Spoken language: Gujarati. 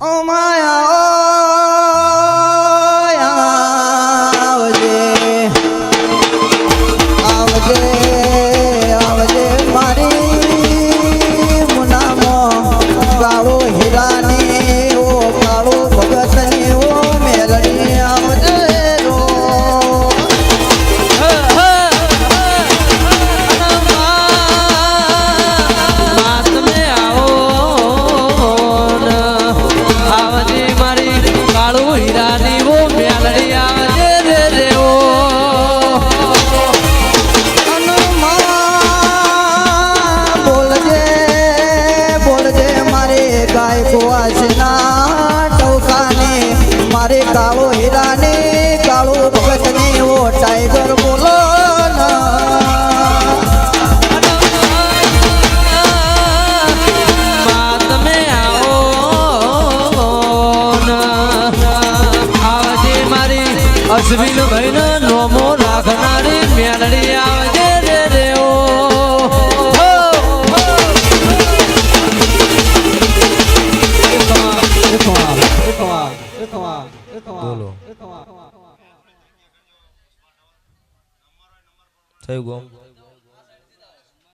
ઓ માયા આવજે. આવજે આવજે મારી કુવાસના ટોકાને મારે કાળો હીરાને કાળો ભગતને ઓ ટાઈગર અશ્વિન ભાઈનો નોમો રાખનારી બોલો થયું ગોમ